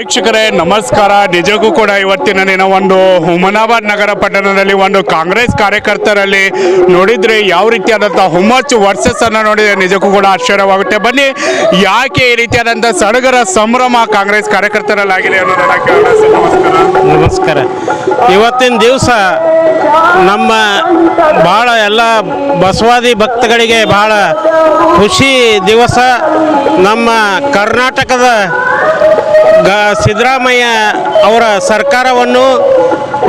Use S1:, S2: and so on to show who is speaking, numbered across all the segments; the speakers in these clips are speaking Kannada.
S1: ವೀಕ್ಷಕರೇ, ನಮಸ್ಕಾರ. ನಿಜಕ್ಕೂ ಕೂಡ ಇವತ್ತಿನ ದಿನ ಒಂದು ಹುಮನಾಬಾದ್ ನಗರ ಪಟ್ಟಣದಲ್ಲಿ ಒಂದು ಕಾಂಗ್ರೆಸ್ ಕಾರ್ಯಕರ್ತರಲ್ಲಿ ನೋಡಿದ್ರೆ ಯಾವ ರೀತಿಯಾದಂಥ ಹುಮ್ಮಚ್ಚು ವರ್ಸಸ್ ಅನ್ನು ನೋಡಿದ್ರೆ ನಿಜಕ್ಕೂ ಕೂಡ ಆಶ್ಚರ್ಯವಾಗುತ್ತೆ. ಬನ್ನಿ, ಯಾಕೆ ಈ ರೀತಿಯಾದಂಥ ಸಡಗರ ಸಂಭ್ರಮ ಕಾಂಗ್ರೆಸ್ ಕಾರ್ಯಕರ್ತರಲ್ಲಿ ಆಗಿದೆ ಅನ್ನೋದನ್ನ ನಮಸ್ಕಾರ.
S2: ನಮಸ್ಕಾರ. ಇವತ್ತಿನ ದಿವಸ ನಮ್ಮ ಭಾಳ ಎಲ್ಲ ಬಸವಾದಿ ಭಕ್ತಗಳಿಗೆ ಭಾಳ ಖುಷಿ ದಿವಸ. ನಮ್ಮ ಕರ್ನಾಟಕದ ಗ ಸಿದ್ದರಾಮಯ್ಯ ಅವರ ಸರ್ಕಾರವನ್ನು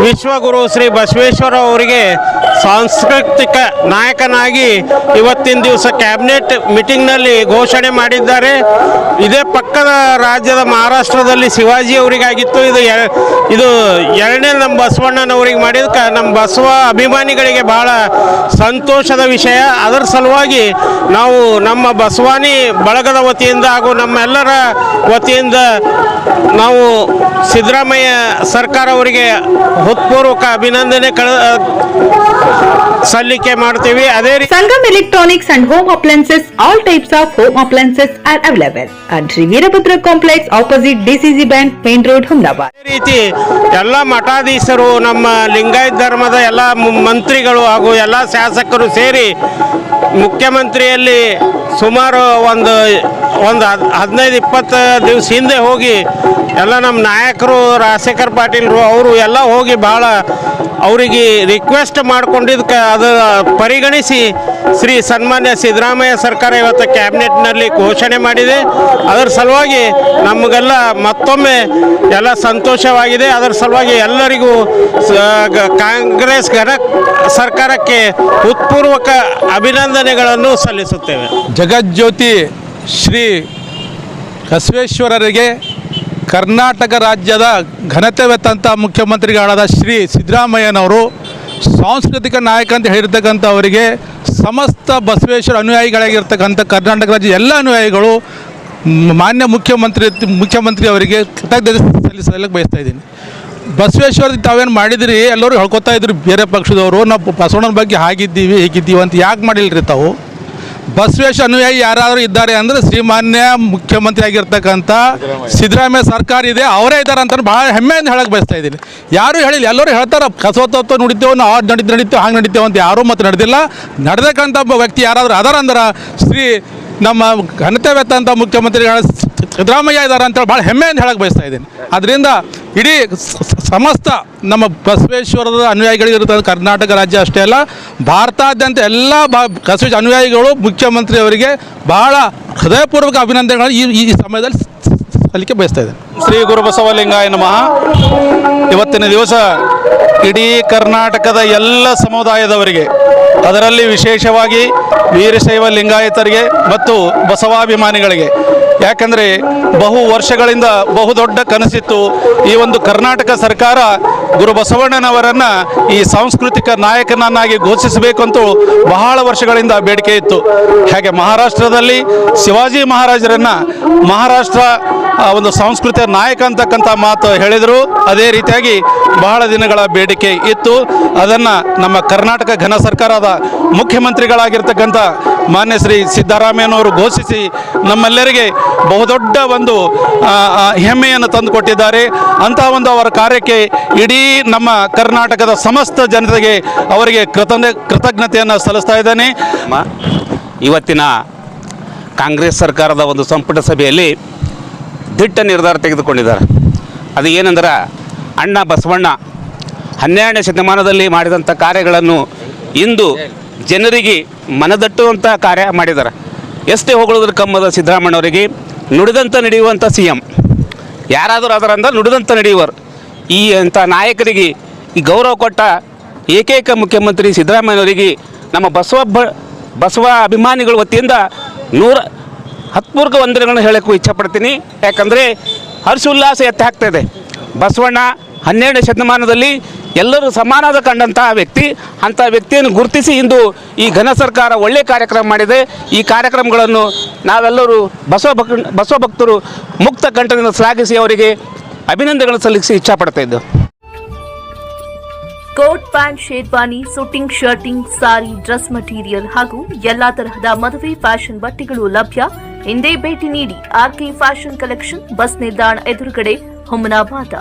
S2: ವಿಶ್ವಗುರು ಶ್ರೀ ಬಸವೇಶ್ವರ ಅವರಿಗೆ ಸಾಂಸ್ಕೃತಿಕ ನಾಯಕನಾಗಿ ಇವತ್ತಿನ ದಿವಸ ಕ್ಯಾಬಿನೆಟ್ ಮೀಟಿಂಗ್ನಲ್ಲಿ ಘೋಷಣೆ ಮಾಡಿದ್ದಾರೆ. ಇದೇ ಪಕ್ಕದ ರಾಜ್ಯದ ಮಹಾರಾಷ್ಟ್ರದಲ್ಲಿ ಶಿವಾಜಿ ಅವರಿಗಾಗಿತ್ತು. ಇದು ಇದು ಎರಡನೇ ನಮ್ಮ ಬಸವಣ್ಣನವರಿಗೆ ಮಾಡಿದ ನಮ್ಮ ಬಸವ ಅಭಿಮಾನಿಗಳಿಗೆ ಬಹಳ ಸಂತೋಷದ ವಿಷಯ. ಅದರ ಸಲುವಾಗಿ ನಾವು ನಮ್ಮ ಬಸವಾನಿ ಬಳಗದ ವತಿಯಿಂದ ಹಾಗೂ ನಮ್ಮೆಲ್ಲರ ವತಿಯಿಂದ ನಾವು ಸಿದ್ದರಾಮಯ್ಯ ಸರ್ಕಾರ ಅವರಿಗೆ ಹೃತ್ಪೂರ್ವಕ ಅಭಿನಂದನೆ ಕಳ ಸಲ್ಲಿಕೆ ಮಾಡ್ತೀವಿ. ಅದೇ ರೀತಿ
S3: Sangam electronics and home appliances all types of home appliances are available at Shri Veerabhadra complex opposite DCC bank main road Hundabad
S2: ಅದೇ ರೀತಿ ಎಲ್ಲ ಮಠಾಧೀಶರು ನಮ್ಮ ಲಿಂಗಾಯತ್ ಧರ್ಮದ ಎಲ್ಲ ಮಂತ್ರಿಗಳು ಹಾಗೂ ಎಲ್ಲ ಶಾಸಕರು ಸೇರಿ ಮುಖ್ಯಮಂತ್ರಿಯಲ್ಲಿ ಸುಮಾರು ಒಂದು ಒಂದು ಹದ್- ಹದಿನೈದು, ಇಪ್ಪತ್ತು ದಿವಸ ಹಿಂದೆ ಹೋಗಿ ಎಲ್ಲ ನಮ್ಮ ನಾಯಕರು, ರಾಜಶೇಖರ್ ಪಾಟೀಲ್ರು ಅವರು ಎಲ್ಲ ಹೋಗಿ ಭಾಳ ಅವರಿಗೆ ರಿಕ್ವೆಸ್ಟ್ ಮಾಡ್ಕೊಂಡಿದ್ದಕ್ಕೆ ಅದು ಪರಿಗಣಿಸಿ ಶ್ರೀ ಸನ್ಮಾನ್ಯ ಸಿದ್ದರಾಮಯ್ಯ ಸರ್ಕಾರ ಇವತ್ತು ಕ್ಯಾಬಿನೆಟ್ನಲ್ಲಿ ಘೋಷಣೆ ಮಾಡಿದೆ. ಅದರ ಸಲುವಾಗಿ ನಮಗೆಲ್ಲ ಮತ್ತೊಮ್ಮೆ ಎಲ್ಲ ಸಂತೋಷವಾಗಿದೆ. ಅದರ ಸಲುವಾಗಿ ಎಲ್ಲರಿಗೂ ಕಾಂಗ್ರೆಸ್ ಘನ ಸರ್ಕಾರಕ್ಕೆ ಹೃತ್ಪೂರ್ವಕ ಅಭಿನಂದನೆಗಳನ್ನು ಸಲ್ಲಿಸುತ್ತೇವೆ.
S4: ಜಗಜ್ಯೋತಿ ಶ್ರೀ ಬಸವೇಶ್ವರರಿಗೆ ಕರ್ನಾಟಕ ರಾಜ್ಯದ ಘನತೆವೆತ್ತಂಥ ಮುಖ್ಯಮಂತ್ರಿಗಳಾದ ಶ್ರೀ ಸಿದ್ದರಾಮಯ್ಯನವರು ಸಾಂಸ್ಕೃತಿಕ ನಾಯಕ ಅಂತ ಹೇಳಿರ್ತಕ್ಕಂಥ ಅವರಿಗೆ ಸಮಸ್ತ ಬಸವೇಶ್ವರ ಅನುಯಾಯಿಗಳಾಗಿರ್ತಕ್ಕಂಥ ಕರ್ನಾಟಕ ರಾಜ್ಯ ಎಲ್ಲ ಅನುಯಾಯಿಗಳು ಮಾನ್ಯ ಮುಖ್ಯಮಂತ್ರಿ ಮುಖ್ಯಮಂತ್ರಿ ಅವರಿಗೆ ಕೃತಜ್ಞತೆ ಸಲ್ಲಿಸಲಿಕ್ಕೆ ಬಯಸ್ತಾ ಇದ್ದೀನಿ. ಬಸವೇಶ್ವರ ತಾವೇನು ಮಾಡಿದಿರಿ? ಎಲ್ಲರೂ ಹೇಳ್ಕೊತಾ ಇದ್ರು ಬೇರೆ ಪಕ್ಷದವರು. ನಾವು ಬಸವಣ್ಣನ ಬಗ್ಗೆ ಹಾಗಿದ್ದೀವಿ, ಹೀಗಿದ್ದೀವಿ ಅಂತ ಯಾಕೆ ಮಾಡಿಲ್ರಿ ತಾವು? ಬಸವೇಶ ಅನುಯಾಯಿ ಯಾರಾದರೂ ಇದ್ದಾರೆ ಅಂದರೆ ಶ್ರೀಮಾನ್ಯ ಮುಖ್ಯಮಂತ್ರಿ ಆಗಿರ್ತಕ್ಕಂಥ ಸಿದ್ದರಾಮಯ್ಯ ಸರ್ಕಾರ ಇದೆ, ಅವರೇ ಇದ್ದಾರೆ ಅಂತ ಭಾಳ ಹೆಮ್ಮೆಯಿಂದ ಹೇಳಕ್ಕೆ ಬಯಸ್ತಾ ಇದ್ದೀನಿ. ಯಾರು ಹೇಳಿಲ್ಲ, ಎಲ್ಲರೂ ಹೇಳ್ತಾರೆ ಕಸೋತತ್ವ ನುಡಿತೇವೆ ನಾವು ಅದು ನಡೀತು ನಡೀತೇವೆ ಹಂಗೆ ನಡೀತೇವೆ ಅಂತ ಯಾರೂ ಮತ್ತು ನಡೆದಿಲ್ಲ. ನಡೆದಕ್ಕಂಥ ಒಬ್ಬ ವ್ಯಕ್ತಿ ಯಾರಾದರೂ ಅದಾರ ಅಂದ್ರೆ ಶ್ರೀ ನಮ್ಮ ಘನತೆವೆತ್ತಂಥ ಮುಖ್ಯಮಂತ್ರಿಗಳ ಸಿದ್ದರಾಮಯ್ಯ ಇದ್ದಾರೆ ಅಂತೇಳಿ ಭಾಳ ಹೆಮ್ಮೆಯಿಂದ ಹೇಳಕ್ಕೆ ಬಯಸ್ತಾ ಇದ್ದೀನಿ. ಅದರಿಂದ ಇಡೀ ಸಮಸ್ತ ನಮ್ಮ ಬಸವೇಶ್ವರದ ಅನುಯಾಯಿಗಳಿಗಿರುತ್ತೆ ಕರ್ನಾಟಕ ರಾಜ್ಯ ಅಷ್ಟೇ ಅಲ್ಲ, ಭಾರತಾದ್ಯಂತ ಎಲ್ಲ ಬಾ, ಬಸವೇಶ್ವರ ಅನುಯಾಯಿಗಳು, ಮುಖ್ಯಮಂತ್ರಿ ಅವರಿಗೆ ಬಹಳ ಹೃದಯಪೂರ್ವಕ ಅಭಿನಂದನೆಗಳನ್ನು ಈ ಈ ಸಮಯದಲ್ಲಿ ಸಲ್ಲಿಕೆ ಬಯಸ್ತಾ
S5: ಶ್ರೀ ಗುರು ಬಸವಲಿಂಗಾಯ ನಮಃ. ಇವತ್ತಿನ ದಿವಸ ಇಡೀ ಕರ್ನಾಟಕದ ಎಲ್ಲ ಸಮುದಾಯದವರಿಗೆ, ಅದರಲ್ಲಿ ವಿಶೇಷವಾಗಿ ವೀರಶೈವ ಲಿಂಗಾಯತರಿಗೆ ಮತ್ತು ಬಸವಾಭಿಮಾನಿಗಳಿಗೆ ಯಾಕಂದರೆ ಬಹು ವರ್ಷಗಳಿಂದ ಬಹುದೊಡ್ಡ ಕನಸಿತ್ತು ಈ ಒಂದು ಕರ್ನಾಟಕ ಸರ್ಕಾರ ಗುರು ಬಸವಣ್ಣನವರನ್ನು ಈ ಸಾಂಸ್ಕೃತಿಕ ನಾಯಕನನ್ನಾಗಿ ಘೋಷಿಸಬೇಕಂತೂ ಬಹಳ ವರ್ಷಗಳಿಂದ ಬೇಡಿಕೆ ಇತ್ತು. ಹಾಗೆ ಮಹಾರಾಷ್ಟ್ರದಲ್ಲಿ ಶಿವಾಜಿ ಮಹಾರಾಜರನ್ನು ಮಹಾರಾಷ್ಟ್ರ ಒಂದು ಸಾಂಸ್ಕೃತಿಕ ನಾಯಕ ಅಂತಕ್ಕಂಥ ಮಾತು ಹೇಳಿದರು. ಅದೇ ರೀತಿಯಾಗಿ ಬಹಳ ದಿನಗಳ ಬೇಡಿಕೆ ಇತ್ತು. ಅದನ್ನು ನಮ್ಮ ಕರ್ನಾಟಕ ಘನ ಸರ್ಕಾರದ ಮುಖ್ಯಮಂತ್ರಿಗಳಾಗಿರ್ತಕ್ಕಂಥ ಮಾನ್ಯ ಶ್ರೀ ಸಿದ್ದರಾಮಯ್ಯನವರು ಘೋಷಿಸಿ ನಮ್ಮೆಲ್ಲರಿಗೆ ಬಹುದೊಡ್ಡ ಒಂದು ಹೆಮ್ಮೆಯನ್ನು ತಂದುಕೊಟ್ಟಿದ್ದಾರೆ. ಅಂತಹ ಒಂದು ಅವರ ಕಾರ್ಯಕ್ಕೆ ಇಡೀ ನಮ್ಮ ಕರ್ನಾಟಕದ ಸಮಸ್ತ ಜನತೆಗೆ ಅವರಿಗೆ ಕೃತಜ್ಞ, ಕೃತಜ್ಞತೆಯನ್ನು ಸಲ್ಲಿಸ್ತಾ ಇದ್ದೇನೆ.
S6: ಇವತ್ತಿನ ಕಾಂಗ್ರೆಸ್ ಸರ್ಕಾರದ ಒಂದು ಸಂಪುಟ ಸಭೆಯಲ್ಲಿ ದಿಟ್ಟ ನಿರ್ಧಾರ ತೆಗೆದುಕೊಂಡಿದ್ದಾರೆ. ಅದು ಏನಂದ್ರೆ ಅಣ್ಣ ಬಸವಣ್ಣ ಹನ್ನೆರಡನೇ ಶತಮಾನದಲ್ಲಿ ಮಾಡಿದಂಥ ಕಾರ್ಯಗಳನ್ನು ಇಂದು ಜನರಿಗೆ ಮನದಟ್ಟುವಂಥ ಕಾರ್ಯ ಮಾಡಿದ್ದಾರೆ. ಎಷ್ಟೇ ಹೊಗಳುದ್ರ ಕಮ್ಮದ ಸಿದ್ದರಾಮಣ್ಣವರಿಗೆ ನುಡಿದಂಥ ನಡೆಯುವಂಥ ಸಿ ಎಂ ಯಾರಾದರೂ ಅದರಂದ ನುಡಿದಂಥ ನಡೆಯುವರು. ಈ ಅಂಥ ನಾಯಕರಿಗೆ ಈ ಗೌರವ ಕೊಟ್ಟ ಏಕೈಕ ಮುಖ್ಯಮಂತ್ರಿ ಸಿದ್ದರಾಮಯ್ಯನವರಿಗೆ ನಮ್ಮ ಬಸವ ಬಸವ ಅಭಿಮಾನಿಗಳ ವತಿಯಿಂದ ನೂರ ಹತ್ಮೂರ್ಗ ವಂದನೆಗಳನ್ನು ಹೇಳೋಕ್ಕೂ ಇಚ್ಛಪಡ್ತೀನಿ. ಯಾಕಂದರೆ ಹರ್ಷೋಲ್ಲಾಸ ಎತ್ತಿ ಇದೆ. ಬಸವಣ್ಣ ಹನ್ನೆರಡನೇ ಶತಮಾನದಲ್ಲಿ ಎಲ್ಲರೂ ಸಮಾನದ ಕಂಡಂತಹ ವ್ಯಕ್ತಿ ಅಂಥ ವ್ಯಕ್ತಿಯನ್ನು ಗುರುತಿಸಿ ಇಂದು ಈ ಘನ ಸರ್ಕಾರ ಒಳ್ಳೆಯ ಕಾರ್ಯಕ್ರಮ ಮಾಡಿದೆ. ಈ ಕಾರ್ಯಕ್ರಮಗಳನ್ನು ನಾವೆಲ್ಲರೂ ಬಸವ ಭಕ್, ಬಸವ ಭಕ್ತರು ಮುಕ್ತ ಕಂಠದಿಂದ ಶ್ಲಾಘಿಸಿ ಅವರಿಗೆ ಅಭಿನಂದನೆಗಳನ್ನು ಸಲ್ಲಿಸಿ ಇಚ್ಛಾಪಡ್ತಾ ಇದ್ದು.
S7: Coat pant sherwani suiting shirting, sari, dress material ಹಾಗೂ ಎಲ್ಲಾ ತರಹದ ಮದುವೆ, ಫ್ಯಾಷನ್ ಬಟ್ಟೆಗಳು ಲಭ್ಯ. ಹಿಂದೆ ಭೇಟಿ ನೀಡಿ ಆರ್ಕೆ ಫ್ಯಾಷನ್ ಕಲೆಕ್ಷನ್ ಬಸ್ ನಿಲ್ದಾಣ ಎದುರುಗಡೆ ಹುಮನಾಬಾದ